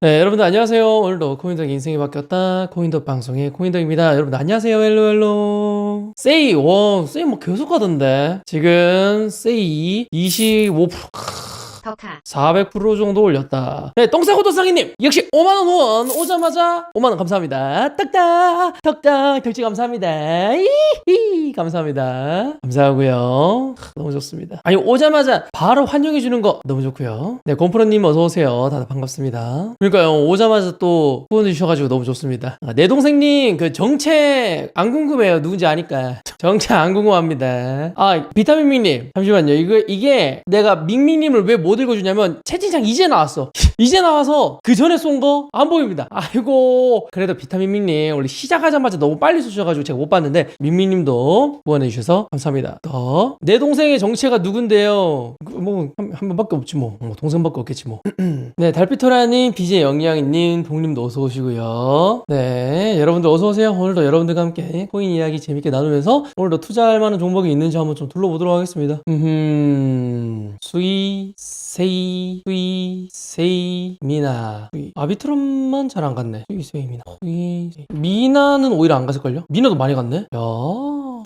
네, 여러분들 안녕하세요. 오늘도 코인덕 인생이 바뀌었다. 코인덕 방송의 코인덕입니다. 여러분 안녕하세요. 헬로 헬로. 세이, 와, 세이 뭐 계속 가던데. 지금 세이 25% 덕하 400% 정도 올렸다. 네, 똥싸고도상이님 역시 5만원 후원 오자마자 5만원 감사합니다. 딱딱, 덕딱, 덕지 감사합니다. 이히, 감사합니다. 감사하고요 너무 좋습니다. 아니, 오자마자 바로 환영해 주는 거 너무 좋고요 네, 곰프로님 어서 오세요. 다들 반갑습니다. 그러니까요, 오자마자 또 후원해주셔가지고 너무 좋습니다. 아, 내 동생님 그 정책 안 궁금해요. 누군지 아니까. 정책 안 궁금합니다. 아, 비타민 밍님 잠시만요. 이거, 이게 내가 밍밍님을 왜못 읽어주냐면 채팅창 이제 나왔어. 이제 나와서 그 전에 쏜 거 안 보입니다. 아이고. 그래도 비타민 밍님 원래 시작하자마자 너무 빨리 쏘셔가지고 제가 못 봤는데 밍밍님도 후원해주셔서 감사합니다. 더. 내 동생의 정체가 누군데요? 그 뭐, 한, 한 번밖에 없지 뭐. 뭐 동생밖에 없겠지 뭐. 네, 달빛토라님, BJ 영양이님, 동님도 어서 오시고요. 네, 여러분들 어서 오세요. 오늘도 여러분들과 함께 코인 이야기 재밌게 나누면서 오늘도 투자할 만한 종목이 있는지 한번 좀 둘러보도록 하겠습니다. 음, 수이, 세이, 수이, 세이, 미나. 수이. 아비트럼만 잘 안 갔네. 수이, 세이, 미나. 세이. 미나는 오히려 안 갔을걸요? 미나도 많이 갔네? 야.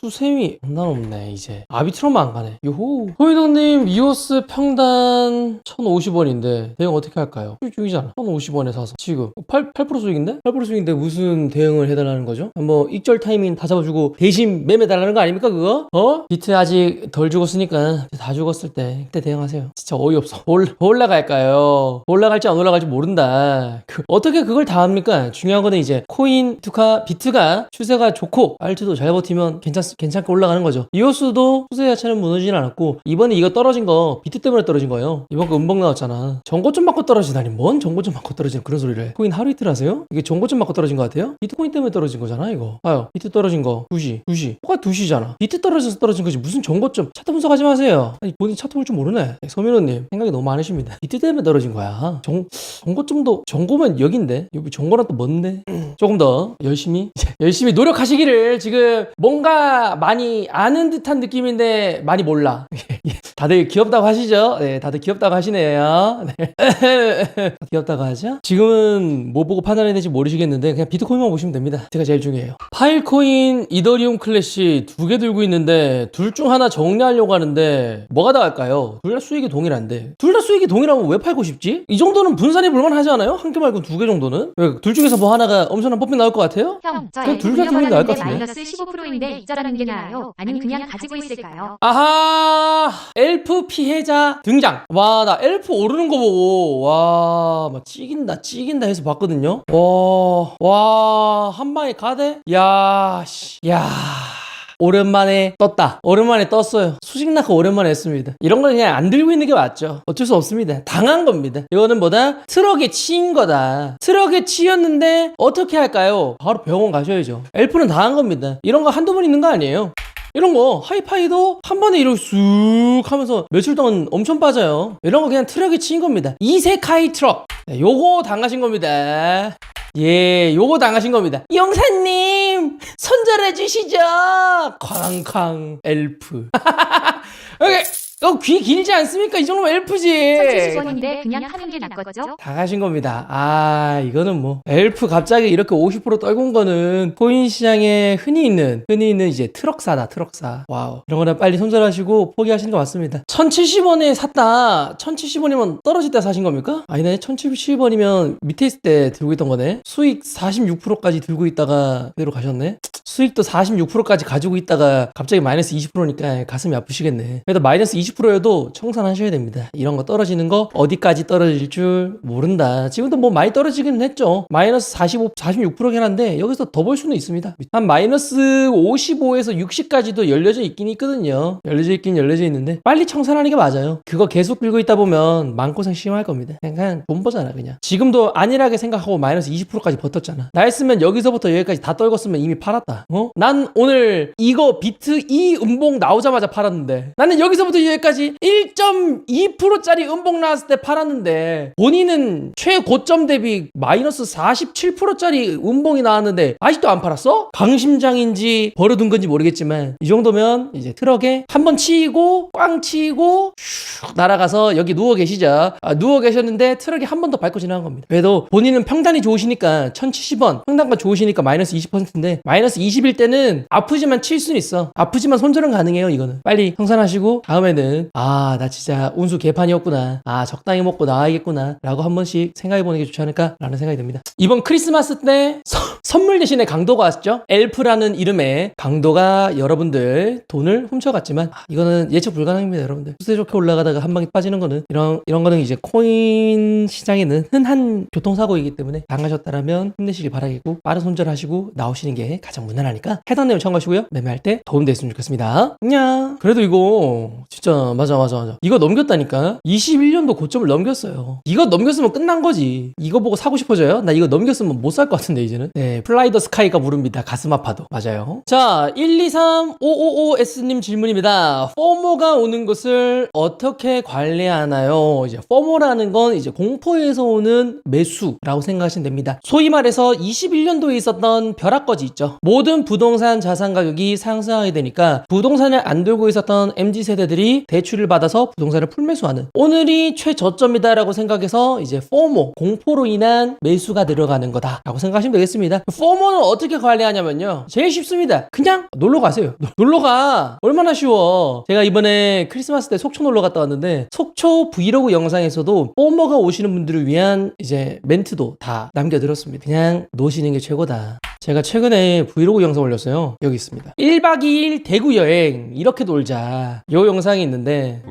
수세미 난 없네 이제 아비트럼만 안 가네 요호 호이동님 이오스 평단 1050원인데 대응 어떻게 할까요? 수익 중이잖아 1050원에 사서 지금 8, 8% 수익인데? 8% 수익인데 무슨 대응을 해달라는 거죠? 뭐 익절 타이밍 다 잡아주고 대신 매매 달라는 거 아닙니까 그거? 어? 비트 아직 덜 죽었으니까 다 죽었을 때 그때 대응하세요 진짜 어이없어 올, 올라갈까요? 올라 갈지 안 올라갈지 모른다 그, 어떻게 그걸 다 합니까? 중요한 거는 이제 코인 투카 비트가 추세가 좋고 알트도 잘 버티면 괜찮 괜찮게 올라가는 거죠. 이오스도 추세 자체는 무너지진 않았고 이번에 이거 떨어진 거 비트 때문에 떨어진 거예요. 이번 거 음봉 나왔잖아. 정고점 맞고 떨어지다니 뭔 정고점 맞고 떨어지는 그런 소리를 해. 코인 하루 이틀 하세요? 이게 정고점 맞고 떨어진 것 같아요? 비트코인 때문에 떨어진 거잖아 이거. 봐요. 비트 떨어진 거 2시 2시 똑같이 2시잖아. 비트 떨어져서 떨어진 거지 무슨 정고점 차트 분석하지 마세요. 아니 본인 차트 볼 줄 모르네. 서민호님 생각이 너무 많으십니다. 비트 때문에 떨어진 거야. 정 정고점도 정고면 여긴데 여기 정고랑 또 뭔데? 조금 더 열심히 열심히 노력하시기를 지금 뭔가 많이 아는 듯한 느낌인데 많이 몰라. 다들 귀엽다고 하시죠? 네, 다들 귀엽다고 하시네요. 네. 귀엽다고 하죠? 지금은 뭐 보고 판단해야 될지 모르시겠는데 그냥 비트코인만 보시면 됩니다. 제가 제일 중요해요. 파일코인, 이더리움 클래시 두 개 들고 있는데 둘 중 하나 정리하려고 하는데 뭐가 나갈까요? 둘 다 수익이 동일한데 둘 다 수익이 동일하면 왜 팔고 싶지? 이 정도는 분산이 볼만하지 않아요? 한 개 말고 두 개 정도는? 왜둘 중에서 뭐 하나가 엄청난 퍼핏 나올 것 같아요? 형, 둘다 기분이 나을 것 같은데? 마이너스 15%인데 이자라는 게 나아요? 아니면 그냥 가지고 있을까요? 아하 엘프 피해자 등장 와 나 엘프 오르는 거 보고 와막 찌긴다 찌긴다 해서 봤거든요 와와 한 방에 가대 야씨야 오랜만에 떴다. 오랜만에 떴어요. 수직 낙하 오랜만에 했습니다. 이런 건 그냥 안 들고 있는 게 맞죠. 어쩔 수 없습니다. 당한 겁니다. 이거는 뭐다? 트럭에 치인 거다. 트럭에 치였는데 어떻게 할까요? 바로 병원 가셔야죠. 엘프는 당한 겁니다. 이런 거 한두 번 있는 거 아니에요. 이런 거 하이파이도 한 번에 이렇게 쑥 하면서 며칠 동안 엄청 빠져요. 이런 거 그냥 트럭에 치인 겁니다. 이세카이 트럭. 네, 요거 당하신 겁니다. 예, 요거 당하신 겁니다. 영사님, 손절해 주시죠. 쾅쾅 엘프. 여기 어, 귀 길지 않습니까? 이 정도면 엘프지. 1070원인데 그냥 하는 게 낫겠죠? 당하신 겁니다. 아, 이거는 뭐 엘프 갑자기 이렇게 50% 떨군 거는 코인 시장에 흔히 있는 흔히 있는 이제 트럭사다, 트럭사. 와우. 이런 거는 빨리 손절하시고 포기하시는 거 맞습니다. 1,070원에 샀다. 1,070원이면 떨어질 때 사신 겁니까? 아니네. 1,070원이면 밑에 있을 때 들고 있던 거네. 수익 46%까지 들고 있다가 그대로 가셨네. 수익도 46%까지 가지고 있다가 갑자기 마이너스 20%니까 가슴이 아프시겠네. 그래도 마이너스 20%여도 청산하셔야 됩니다. 이런 거 떨어지는 거 어디까지 떨어질 줄 모른다. 지금도 뭐 많이 떨어지긴 했죠. 마이너스 45, 46%긴 한데 여기서 더 볼 수는 있습니다. 한 마이너스 55에서 60까지도 열려져 있긴 있거든요. 열려져 있긴 열려져 있는데 빨리 청산하는 게 맞아요. 그거 계속 들고 있다 보면 마음고생 심할 겁니다. 그냥, 돈 버잖아 그냥. 지금도 안일하게 생각하고 마이너스 20%까지 버텼잖아. 나였으면 여기서부터 여기까지 다 떨궜으면 이미 팔았다. 어? 난 오늘 이거 비트 이 음봉 나오자마자 팔았는데 나는 여기서부터 여기까지 1.2%짜리 음봉 나왔을 때 팔았는데 본인은 최고점 대비 마이너스 47%짜리 음봉이 나왔는데 아직도 안 팔았어? 강심장인지 버려둔 건지 모르겠지만 이 정도면 이제 트럭에 한 번 치이고 꽝 치이고 슉 날아가서 여기 누워 계시죠. 아, 누워 계셨는데 트럭이 한 번 더 밟고 지나간 겁니다. 그래도 본인은 평단이 좋으시니까 1070원, 평단가 좋으시니까 마이너스 20%인데 마이너스 20일 때는 아프지만 칠 수는 있어. 아프지만 손절은 가능해요, 이거는. 빨리 청산하시고 다음에는 아, 나 진짜 운수 개판이었구나. 아, 적당히 먹고 나와야겠구나. 라고 한 번씩 생각해 보는 게 좋지 않을까라는 생각이 듭니다. 이번 크리스마스 때 서- 선물 대신에 강도가 왔죠. 엘프라는 이름의 강도가 여러분들 돈을 훔쳐갔지만 아, 이거는 예측 불가능입니다, 여러분들. 수세 좋게 올라가다가 한 방에 빠지는 거는 이런 이런 거는 이제 코인 시장에는 흔한 교통사고이기 때문에 당하셨다라면 힘내시길 바라겠고 빠른 손절하시고 나오시는 게 가장 무난 하니까 해당 내용 참고하시고요. 매매할 때 도움 됐으면 좋겠습니다. 냐. 그래도 이거 진짜 맞아 맞아 맞아. 이거 넘겼다니까. 21년도 고점을 넘겼어요. 이거 넘겼으면 끝난 거지. 이거 보고 사고 싶어져요? 나 이거 넘겼으면 못 살 것 같은데 이제는. 네, 플라이 더 스카이가 부릅니다. 가슴 아파도. 맞아요. 자, 123555S님 질문입니다. 포모가 오는 것을 어떻게 관리하나요? 이제 포모라는 건 이제 공포에서 오는 매수라고 생각하시면 됩니다. 소위 말해서 21년도에 있었던 벼락거지 있죠. 모든 부동산 자산 가격이 상승하게 되니까 부동산을 안 들고 있었던 MZ 세대들이 대출을 받아서 부동산을 풀매수하는 오늘이 최저점이다라고 생각해서 이제 포모 공포로 인한 매수가 들어가는 거다라고 생각하시면 되겠습니다. 포모는 어떻게 관리하냐면요. 제일 쉽습니다. 그냥 놀러 가세요. 놀러 가. 얼마나 쉬워. 제가 이번에 크리스마스 때 속초 놀러 갔다 왔는데 속초 브이로그 영상에서도 포모가 오시는 분들을 위한 이제 멘트도 다 남겨드렸습니다. 그냥 노시는 게 최고다. 제가 최근에 브이로그 영상 올렸어요. 여기 있습니다. 1박 2일 대구 여행 이렇게 놀자. 요 영상이 있는데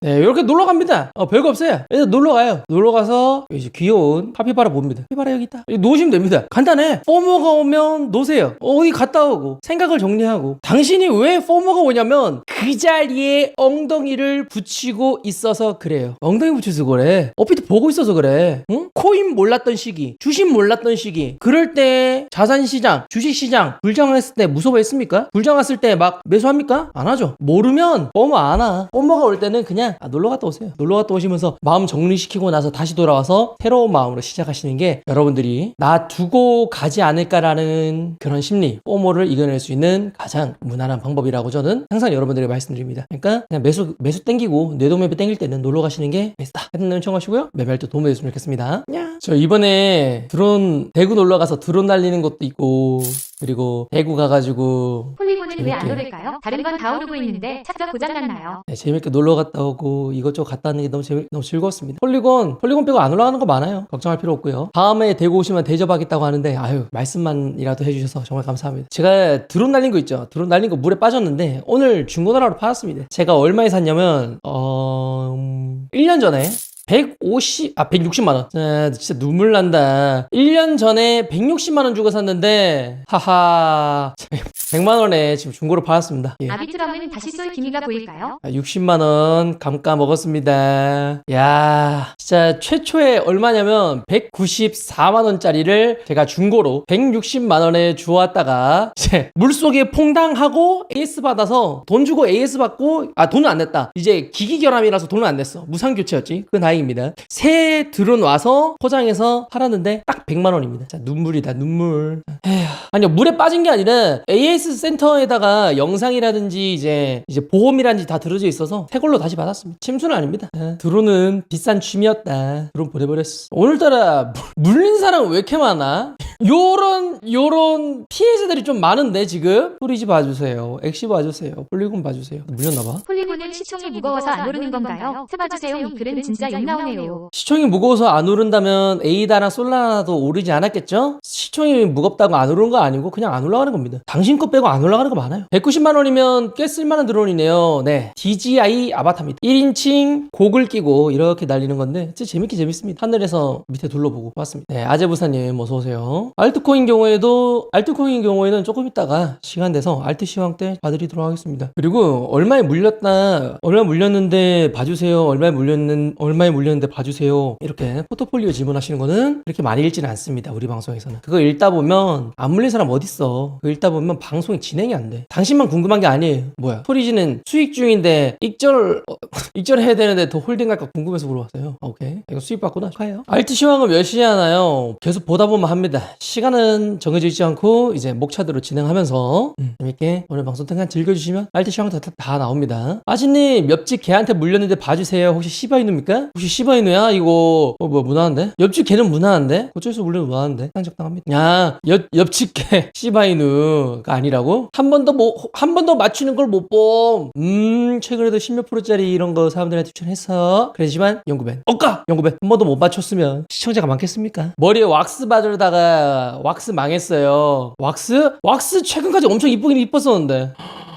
네, 이렇게 놀러 갑니다. 어, 별거 없어요. 그래서 놀러 가요. 놀러 가서 이제 귀여운 카피바라 봅니다. 카피바라 여기 있다. 여기 놓으시면 됩니다. 간단해. 포모가 오면 노세요. 어디 갔다 오고 생각을 정리하고. 당신이 왜 포모가 오냐면 그 자리에 엉덩이를 붙이고 있어서 그래요. 엉덩이 붙여서 그래. 어피트 보고 있어서 그래. 응? 코인 몰랐던 시기, 주식 몰랐던 시기. 그럴 때 자산 시장, 주식시장 불장했을 때 무서워했습니까? 불장했을 때 막 매수합니까? 안 하죠. 모르면 포모 안 와. 포모가 올 때는 그냥 아, 놀러 갔다 오세요. 놀러 갔다 오시면서 마음 정리시키고 나서 다시 돌아와서 새로운 마음으로 시작하시는 게 여러분들이 나 두고 가지 않을까라는 그런 심리, 포모를 이겨낼 수 있는 가장 무난한 방법이라고 저는 항상 여러분들에게 말씀드립니다. 그러니까 그냥 매수 매수 땡기고 뇌동매매 땡길 때는 놀러 가시는 게 베스트다. 내용 청하시고요. 매매할 때 도움이 됐으면 좋겠습니다. 야. 저 이번에 드론 대구 놀러 가서 드론 날리는 것도 있고 그리고 대구 가가지고 폴리곤은 왜 안. 오를까요? 다른 건 다 오르고 있는데 차가 고장났나요? 네, 재밌게 놀러 갔다 오고 이것저것 갔다 왔는 게 너무 재밌, 너무 즐거웠습니다. 폴리곤, 폴리곤 빼고 안 올라가는 거 많아요. 걱정할 필요 없고요. 다음에 대구 오시면 대접하겠다고 하는데 아유 말씀만이라도 해주셔서 정말 감사합니다. 제가 드론 날린 거 있죠. 드론 날린 거 물에 빠졌는데 오늘 중고나라로 팔았습니다. 제가 얼마에 샀냐면 어... 음, 1년 전에 150, 아, 160만원. 아, 진짜 눈물 난다. 1년 전에 160만원 주고 샀는데, 하하. 100만원에 지금 중고로 팔았습니다. 예. 아비트럼은 다시 쏠 기미가 보일까요? 60만원 감가 먹었습니다. 야 진짜 최초에 얼마냐면 194만원짜리를 제가 중고로 160만원에 주웠다가 이제 물속에 퐁당하고 AS 받아서 돈 주고 AS 받고 아 돈은 안 냈다. 이제 기기 결함이라서 돈은 안 냈어. 무상 교체였지. 그건 다 행입니다. 새 드론 와서 포장해서 팔았는데 딱 100만 원입니다. 자 눈물이다 눈물. 에휴. 아니요 물에 빠진 게 아니라 AS 센터에다가 영상이라든지 이제 이제 보험이라든지 다 들어져 있어서 새 걸로 다시 받았습니다. 침수는 아닙니다. 아, 드론은 비싼 취미였다. 드론 보내버렸어. 오늘따라 물- 물린 사람 왜 이렇게 많아? 요런 요런 피해자들이 좀 많은데 지금 소리지 봐주세요. 엑시 봐주세요. 폴리곤 봐주세요. 물렸나봐. 폴리곤은 시총이 무거워서 안 오르는 건가요? 트봐주세요. 이 글은 진짜 욕 나오네요. 시총이 무거워서 안 오른다면 에이다랑 솔라나도 오르지 않았겠죠? 시총이 무겁다고 안 오르는 거 아니고 그냥 안 올라가는 겁니다. 당신 거 빼고 안 올라가는 거 많아요. 190만 원이면 꽤 쓸만한 드론이네요. 네. DJI 아바타입니다. 1인칭 고글 끼고 이렇게 날리는 건데 진짜 재밌게 재밌습니다. 하늘에서 밑에 둘러보고 봤습니다. 네. 아재부사님 어서 오세요. 알트코인 경우에도 알트코인 경우에는 조금 있다가 시간 돼서 알트 시황 때 봐드리도록 하겠습니다. 그리고 얼마에 물렸다 얼마 물렸는데 봐주세요. 얼마에 물렸는 얼마에 물렸는데 봐주세요. 이렇게 포트폴리오 질문하시는 거는 그렇게 많이 읽지는 않습니다. 우리 방송에서는. 그거 읽다 보면 안 물린 사람 어딨어. 그거 읽다 보면 방송이 진행이 안 돼. 당신만 궁금한 게 아니에요. 뭐야. 소리지는 수익 중인데 익절, 어, 익절 해야 되는데 더 홀딩 갈까 궁금해서 물어봤어요. 아, 오케이. 이거 수익 받구나. 축하해요. 알트 시황은 몇 시에 하나요? 계속 보다 보면 합니다. 시간은 정해져 있지 않고 이제 목차대로 진행하면서 음, 재밌게 오늘 방송 등간 즐겨주시면 알트 시황 다, 다, 다 나옵니다. 아지님 옆집 개한테 물렸는데 봐주세요. 혹시 시바이누입니까? 혹시 시바이누야? 이거 어, 뭐 무난한데? 옆집 개는 무난한데? 고쳐서 물리면 무난한데? 적당합니다. 야 옆, 옆집 개 시바이누가 아니라고? 한 번 더 뭐 한 번 더 맞추는 걸 못 봄. 음 최근에도 10몇 프로짜리 이런 거 사람들한테 추천했어. 그렇지만 연구벤 억까 연구벤 한 번도 못 맞췄으면 시청자가 많겠습니까? 머리에 왁스 받으려다가 왁스 망했어요. 왁스? 왁스 최근까지 엄청 이쁘긴 이뻤었는데.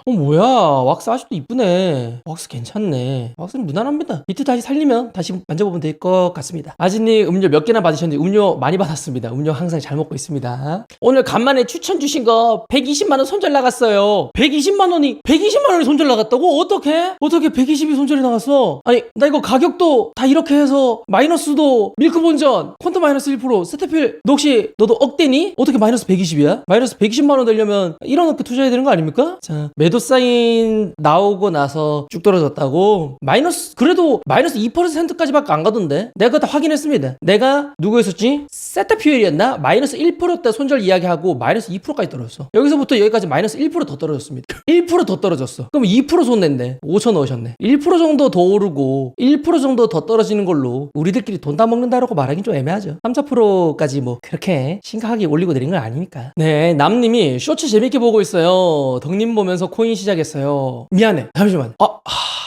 어 뭐야 왁스 아직도 이쁘네 왁스 괜찮네 왁스는 무난합니다 밑에 다시 살리면 다시 만져보면 될 것 같습니다 아지님 음료 몇 개나 받으셨는데 음료 많이 받았습니다 음료 항상 잘 먹고 있습니다 오늘 간만에 추천 주신 거 120만원 손절 나갔어요 120만원이 120만원이 손절 나갔다고? 어떻게? 어떻게 120이 손절이 나갔어? 아니 나 이거 가격도 다 이렇게 해서 마이너스도 밀크 본전 콘트 마이너스 1% 세테필 너 혹시 너도 억대니? 어떻게 마이너스 120이야? 마이너스 120만원 되려면 1억 넘게 투자해야 되는 거 아닙니까? 자 매도 사인 나오고 나서 쭉 떨어졌다고. 마이너스 그래도 마이너스 2%까지밖에 안 가던데? 내가 다 확인했습니다. 내가 누구였었지? 세타 퓨엘이었나? 마이너스 1%대 손절 이야기하고 마이너스 2%까지 떨어졌어. 여기서부터 여기까지 마이너스 1%더 떨어졌습니다. 1%더 떨어졌어. 그럼 2% 손냈네. 5천 넣으셨네. 1% 정도 더 오르고 1% 정도 더 떨어지는 걸로 우리들끼리 돈 다 먹는다라고 말하긴 좀 애매하죠. 3, 4%까지 뭐 그렇게 심각하게 올리고 내린 건 아니니까. 네 남님이 쇼츠 재밌게 보고 있어요. 덕님 보면서 코인 시작했어요 미안해 잠시만 아 하...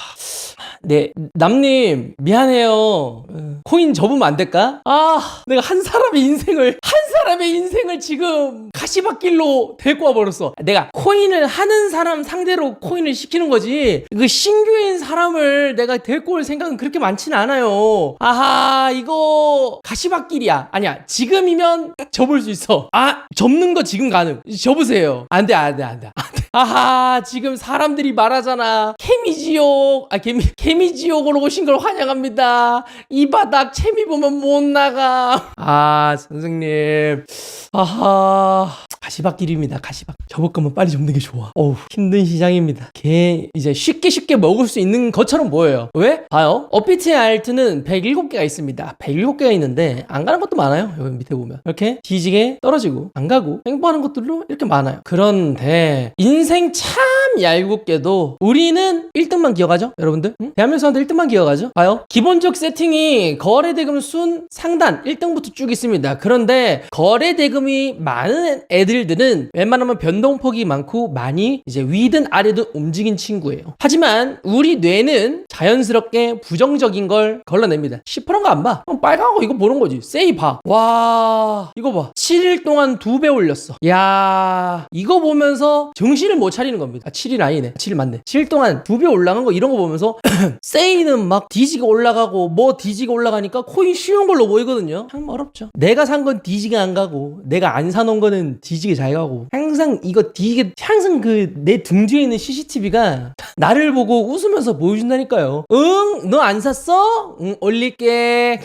네, 남님, 미안해요. 어, 코인 접으면 안 될까? 아, 내가 한 사람의 인생을, 한 사람의 인생을 지금 가시밭길로 데리고 와버렸어. 내가 코인을 하는 사람 상대로 코인을 시키는 거지. 그 신규인 사람을 내가 데리고 올 생각은 그렇게 많지는 않아요. 아하, 이거 가시밭길이야. 아니야, 지금이면 접을 수 있어. 아, 접는 거 지금 가능. 접으세요. 안 돼, 안 돼, 안 돼. 안 돼. 아하, 지금 사람들이 말하잖아. 케미지옥, 아, 케미, 케미지옥으로 오신 걸 환영합니다. 이 바닥 채미 보면 못 나가. 아, 선생님. 아하. 가시밭길입니다, 가시밭. 접을 거면 빨리 접는 게 좋아. 어우, 힘든 시장입니다. 개, 이제 쉽게 쉽게 먹을 수 있는 것처럼 보여요. 왜? 봐요. 어피트의 알트는 107개가 있습니다. 107개가 있는데, 안 가는 것도 많아요. 여기 밑에 보면. 이렇게 뒤지게 떨어지고, 안 가고, 행보하는 것들로 이렇게 많아요. 그런데, 인생 참 얄궂게도, 우리는 1등만 기억하죠? 여러분들? 응? 대한민국 사람들 1등만 기억하죠? 봐요. 기본적 세팅이 거래대금 순 상단 1등부터 쭉 있습니다. 그런데, 거래대금이 많은 애들들은 웬만하면 변동폭이 많고 많이 이제 위든 아래든 움직인 친구예요. 하지만 우리 뇌는 자연스럽게 부정적인 걸 걸러냅니다. 10%가 안 봐. 빨간 거 이거 보는 거지. 세이 봐. 와, 이거 봐. 7일 동안 두 배 올렸어. 야, 이거 보면서 정신 을 못 차리는 겁니다. 아, 7일 아니네. 7일 맞네. 7일 동안 두 배 올라간 거 이런 거 보면서 세이는 막 뒤지게 올라가고 뭐 뒤지게 올라가니까 코인 쉬운 걸로 보이거든요. 참 어렵죠. 내가 산건 뒤지게 안 가고 내가 안 사놓은 거는 뒤지게 잘 가고 항상 이거 뒤게 항상 그 내 등 뒤에 있는 CCTV가 나를 보고 웃으면서 보여준다니까요. 응, 너 안 샀어? 응, 올릴게.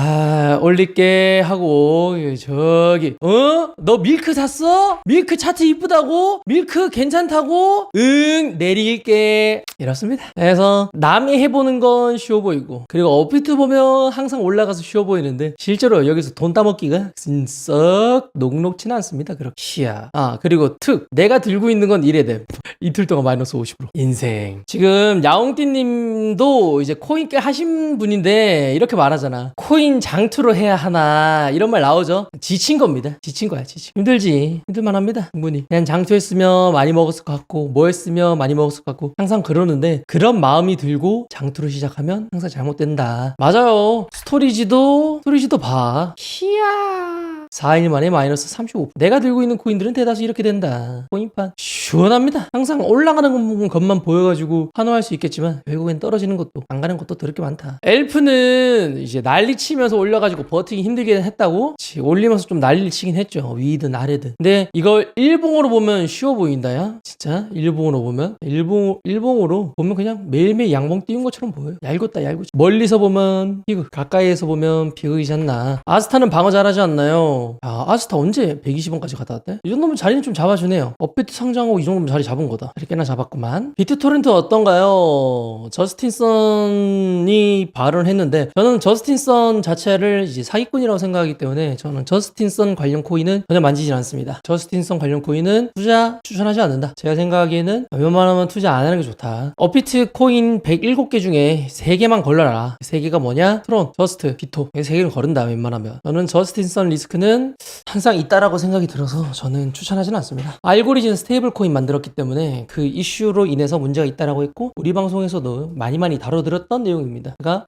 아, 올릴게 하고 예, 저기 어? 너 밀크 샀어? 밀크 차트 이쁘다고? 밀크 괜찮다고? 응, 내릴게. 이렇습니다. 그래서 남이 해보는 건 쉬워 보이고 그리고 어피트 보면 항상 올라가서 쉬워 보이는데 실제로 여기서 돈 따먹기가 썩 녹록치는 않습니다. 그렇게 시야. 아 그리고 특 내가 들고 있는 건 이래됨. 이틀 동안 마이너스 50% 인생. 지금 야옹띠님도 이제 코인 꽤 하신 분인데 이렇게 말하잖아. 코인 장투로 해야 하나 이런 말 나오죠. 지친 겁니다. 지친 거야 지친. 힘들지. 힘들만합니다. 충분히. 그냥 장투했으면 많이 먹었을 것 같고 뭐 했으면 많이 먹었을 것 같고 항상 그러는데 그런 마음이 들고 장투를 시작하면 항상 잘못된다. 맞아요. 스토리지도 스토리지도 봐. 히야. 4일 만에 마이너스 35%. 내가 들고 있는 코인들은 대다수 이렇게 된다. 코인판 시원합니다. 항상 올라가는 것만 보여가지고 환호할 수 있겠지만 결국엔 떨어지는 것도 안 가는 것도 더럽게 많다. 엘프는 이제 난리치면 치면서 올려가지고 버티기 힘들게 했다고? 치, 올리면서 좀 난리를 치긴 했죠. 위든 아래든. 근데 이걸 일봉으로 보면 쉬워 보인다 야? 진짜? 일봉으로 보면? 일봉 일봉으로 보면 그냥 매일매일 양봉 띄운 것처럼 보여요. 얄궂다 얄궂지. 멀리서 보면 비극 가까이에서 보면 비극이지 않나? 아스타는 방어 잘하지 않나요? 아 아스타 언제 120원까지 갔다 왔대? 이 정도면 자리는 좀 잡아주네요. 업비트 상장하고 이 정도면 자리 잡은 거다 이렇게나 잡았구만 비트 토렌트 어떤가요 저스틴 선이 발언했는데 저는 저스틴 선 자체를 이제 사기꾼이라고 생각하기 때문에 저는 저스틴 선 관련 코인은 전혀 만지진 않습니다. 저스틴 선 관련 코인은 투자 추천하지 않는다. 제가 생각하기에는 웬만하면 투자 안 하는 게 좋다. 업비트 코인 107개 중에 3개만 걸러라. 3개가 뭐냐? 트론, 저스트, 비토. 이 3개를 거른다 웬만하면. 저는 저스틴 선 리스크는 항상 있다라고 생각이 들어서 저는 추천하지는 않습니다. 알고리즘 스테이블 코인 만들었기 때문에 그 이슈로 인해서 문제가 있다라고 했고 우리 방송에서도 많이 많이 다뤄드렸던 내용입니다. 그러니까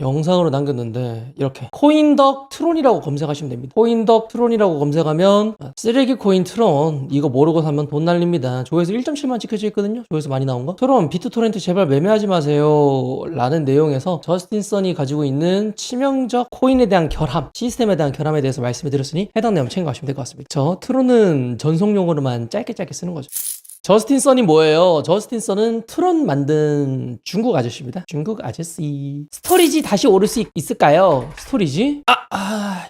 영상으로 남겼는데 이렇게 코인덕 트론이라고 검색하시면 됩니다. 코인덕 트론이라고 검색하면 쓰레기 코인 트론 이거 모르고 사면 돈 날립니다. 조회수 1.7만 찍혀져 있거든요. 조회수 많이 나온 거. 트론 비트토렌트 제발 매매하지 마세요. 라는 내용에서 저스틴 선이 가지고 있는 치명적 코인에 대한 결함, 시스템에 대한 결함에 대해서 말씀해 드렸으니 해당 내용 참고하시면 될 것 같습니다. 저 트론은 전송용으로만 짧게 짧게 쓰는 거죠. 저스틴 선이 뭐예요? 저스틴 선은 트론 만든 중국 아저씨입니다. 중국 아저씨. 스토리지 다시 오를 수 있, 있을까요? 스토리지? 아, 아.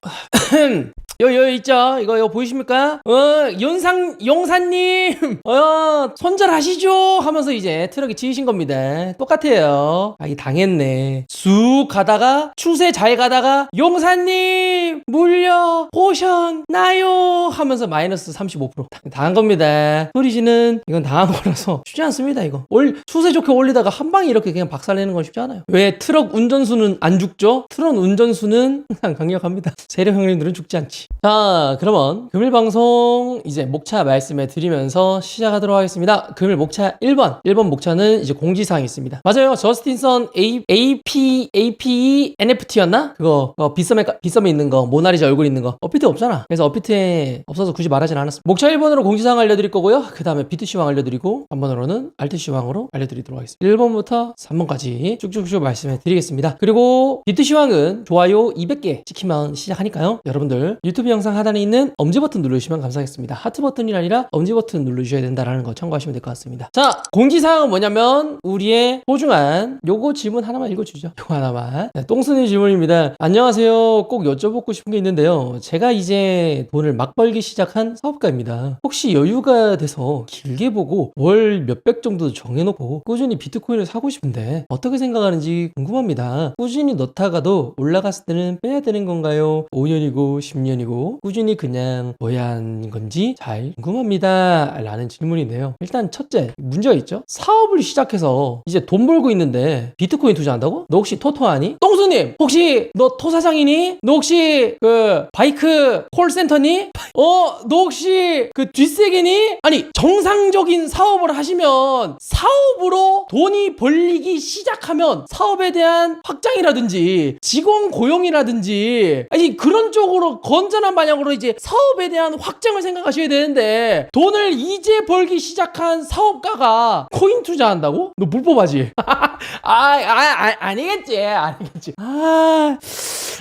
여, 여 있죠? 이거, 이거 보이십니까? 어, 윤상, 용사님! 어, 손절하시죠? 하면서 이제 트럭이 지으신 겁니다. 똑같아요. 아, 이 당했네. 쑥 가다가, 추세 잘 가다가, 용사님! 물려! 포션! 나요! 하면서 마이너스 35%. 당한 겁니다. 스토리지는 이건 당한 거라서 쉽지 않습니다, 이거. 올, 추세 좋게 올리다가 한 방에 이렇게 그냥 박살내는 건 쉽지 않아요. 왜 트럭 운전수는 안 죽죠? 트럭 운전수는 항상 강력합니다. 세력 형님들은 죽지 않지. 자, 그러면 금일 방송 이제 목차 말씀해 드리면서 시작하도록 하겠습니다. 금일 목차 1번. 1번 목차는 이제 공지사항이 있습니다. 맞아요. 저스틴선 A, AP, APE NFT였나? 그거, 어, 빗썸에, 빗썸에 있는 거, 모나리자 얼굴 있는 거. 어피트 없잖아. 그래서 어피트에 없어서 굳이 말하진 않았습니다. 목차 1번으로 공지사항 알려드릴 거고요. 그 다음에 시황 알려드리고, 3번으로는 알트 시황으로 알려드리도록 하겠습니다. 1번부터 3번까지 쭉쭉쭉 말씀해 드리겠습니다. 그리고 시황은 좋아요 200개 찍히면 시작하니까요. 여러분들 유튜브 영상 하단에 있는 엄지 버튼 누르시면 감사하겠습니다. 하트 버튼이 아니라 엄지 버튼 누르셔야 된다라는 거 참고하시면 될 것 같습니다. 자, 공지사항은 뭐냐면 우리의 소중한 요거 질문 하나만 읽어주죠. 요거 하나만. 네, 똥쓰는 질문입니다. 안녕하세요. 꼭 여쭤보고 싶은 게 있는데요. 제가 이제 돈을 막 벌기 시작한 사업가입니다. 혹시 여유가 돼서 길게 보고 월 몇백 정도 정해놓고 꾸준히 비트코인을 사고 싶은데 어떻게 생각하는지 궁금합니다. 꾸준히 넣다가도 올라갔을 때는 빼야 되는 건가요? 5년이고 10년이고 꾸준히 그냥 뭐야 하는 건지 잘 궁금합니다. 라는 질문인데요. 일단 첫째 문제가 있죠. 사업을 시작해서 이제 돈 벌고 있는데 비트코인 투자한다고? 너 혹시 토토하니? 똥수님 혹시 너 토사장이니? 너 혹시 그 바이크 콜센터니? 어, 너 혹시 그 뒷세계니? 아니, 정상적인 사업을 하시면 사업으로 돈이 벌리기 시작하면 사업에 대한 확장이라든지 직원 고용이라든지 아니 그런 쪽으로 건 전한 방향으로 이제 사업에 대한 확장을 생각하셔야 되는데 돈을 이제 벌기 시작한 사업가가 코인 투자한다고? 너 불법하지? 아, 아, 아, 아니겠지. 아니겠지. 아,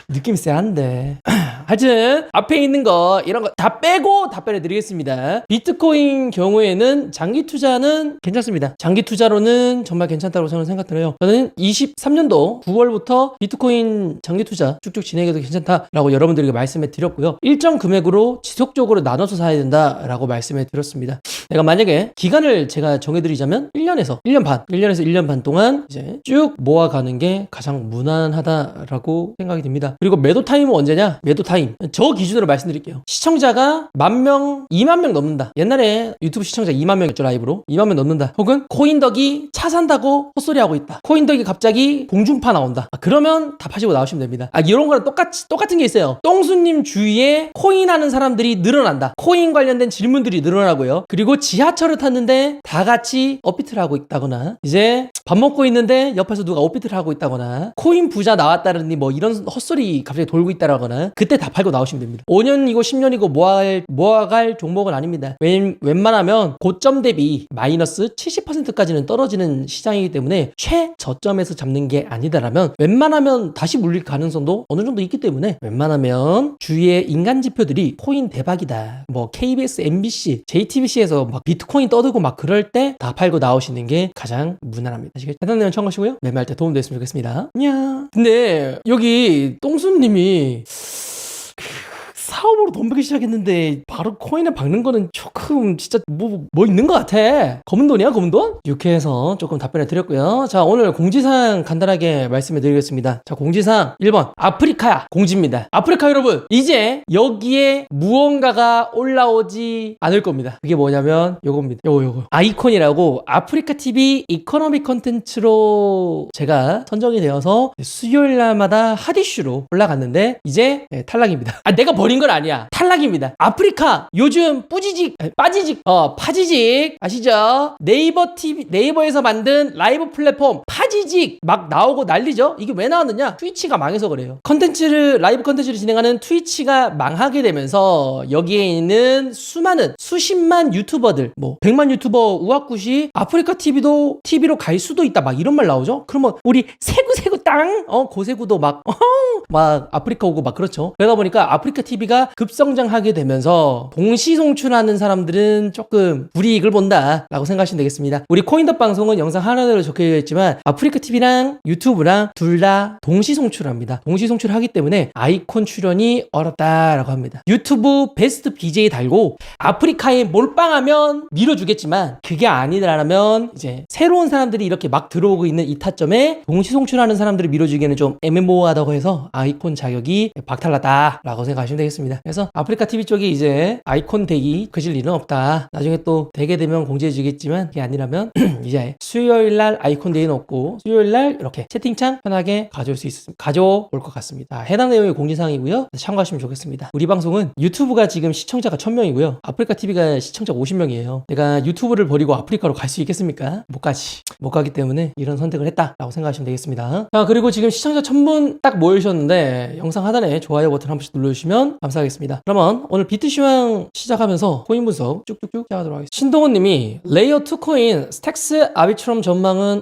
느낌이 쎄한데. 하여튼 앞에 있는 거 이런 거 다 빼고 답변해 드리겠습니다. 비트코인 경우에는 장기 투자는 괜찮습니다. 장기 투자로는 정말 괜찮다고 저는 생각들어요. 저는 23년도 9월부터 비트코인 장기 투자 쭉쭉 진행해도 괜찮다라고 여러분들에게 말씀해 드렸고요. 일정 금액으로 지속적으로 나눠서 사야 된다라고 말씀해 드렸습니다. 내가 만약에 기간을 제가 정해드리자면 1년에서 1년 반, 1년에서 1년 반 동안 이제 쭉 모아가는 게 가장 무난하다라고 생각이 듭니다. 그리고 매도 타임은 언제냐? 매도 타임. 저 기준으로 말씀드릴게요. 시청자가 만 명, 2만 명 넘는다. 옛날에 유튜브 시청자 2만 명이었죠, 라이브로. 2만 명 넘는다. 혹은 코인덕이 차 산다고 헛소리하고 있다. 코인덕이 갑자기 공중파 나온다. 아, 그러면 답하시고 나오시면 됩니다. 아, 이런 거랑 똑같이, 똑같은 게 있어요. 똥수님 주위에 코인 하는 사람들이 늘어난다. 코인 관련된 질문들이 늘어나고요. 그리고 지하철을 탔는데 다 같이 업비트를 하고 있다거나 이제 밥 먹고 있는 데 옆에서 누가 업비트를 하고 있다거나 코인 부자 나왔다느니 뭐 이런 헛소리 갑자기 돌고 있다라거나 그때 다 팔고 나오시면 됩니다. 5년이고 10년이고 모아갈 모아갈 종목은 아닙니다. 웬, 웬만하면 고점 대비 마이너스 70%까지는 떨어지는 시장이기 때문에 최저점에서 잡는 게 아니다라면 웬만하면 다시 물릴 가능성도 어느 정도 있기 때문에 웬만하면 주위의 인간 지표들이 코인 대박이다. 뭐 KBS, MBC, JTBC에서 막 비트코인 떠들고 막 그럴 때 다 팔고 나오시는 게 가장 무난합니다. 아시겠죠? 내용 참고하시고요. 매매할 때 도움 됐으면 좋겠습니다. 안녕. 근데 여기 똥순님이 사업으로 돈 벌기 시작했는데 바로 코인에 박는 거는 조금 진짜 뭐, 뭐 있는 것 같아. 검은 돈이야, 검은 돈? 이렇게 해서 조금 답변을 드렸고요. 자, 오늘 공지사항 간단하게 말씀해 드리겠습니다. 자, 공지사항 1번. 아프리카야. 공지입니다. 아프리카 여러분, 이제 여기에 무언가가 올라오지 않을 겁니다. 그게 뭐냐면 요겁니다. 요거, 요거. 아이콘이라고 아프리카 TV 이코노미 컨텐츠로 제가 선정이 되어서 수요일 날마다 핫이슈로 올라갔는데 이제 네, 탈락입니다. 아, 내가 버린 건 아니야. 탈락입니다. 아프리카 요즘 뿌지직 빠지직 어 파지직 아시죠? 네이버 TV 네이버에서 만든 라이브 플랫폼 파지직 막 나오고 난리죠. 이게 왜 나왔느냐? 트위치가 망해서 그래요. 컨텐츠를 라이브 컨텐츠를 진행하는 트위치가 망하게 되면서 여기에 있는 수많은 수십만 유튜버들 뭐 100만 유튜버 우악굿이 아프리카 TV도 TV로 갈 수도 있다 막 이런 말 나오죠. 그러면 우리 세구세구 땅 어 고세구도 막 어, 막 아프리카 오고 막 그렇죠. 그러다 보니까 아프리카 TV가 급성장하게 되면서 동시 송출하는 사람들은 조금 불이익을 본다라고 생각하시면 되겠습니다. 우리 코인더 방송은 영상 하나로 적혀 있지만 아프리카 TV랑 유튜브랑 둘 다 동시 송출합니다. 동시 송출하기 때문에 아이콘 출연이 어렵다라고 합니다. 유튜브 베스트 BJ 달고 아프리카에 몰빵하면 밀어주겠지만 그게 아니라면 이제 새로운 사람들이 이렇게 막 들어오고 있는 이 타점에 동시 송출하는 사람들을 밀어주기에는 좀 애매모호하다고 해서 아이콘 자격이 박탈났다라고 생각하시면 되겠습니다. 그래서 아프리카 TV 쪽이 이제 아이콘 대기 그질 일은 없다. 나중에 또 되게 되면 공지해주겠지만 그게 아니라면 이제 수요일 날 아이콘 데이는 없고 수요일 날 이렇게 채팅창 편하게 가져올 수 있, 가져올 것 같습니다. 해당 내용이 공지사항이고요. 참고하시면 좋겠습니다. 우리 방송은 유튜브가 지금 시청자가 1000명이고요. 아프리카 TV가 시청자 50명이에요. 내가 유튜브를 버리고 아프리카로 갈 수 있겠습니까? 못 가지. 못 가기 때문에 이런 선택을 했다라고 생각하시면 되겠습니다. 자, 그리고 지금 시청자 1000분 딱 모이셨는데 영상 하단에 좋아요 버튼 한 번씩 눌러주시면 감사하겠습니다. 그러면 오늘 비트시황 시작하면서 코인 분석 쭉쭉쭉 시작하도록 하겠습니다. 신동훈 님이 레이어 2 코인 스택스 아비트럼 전망은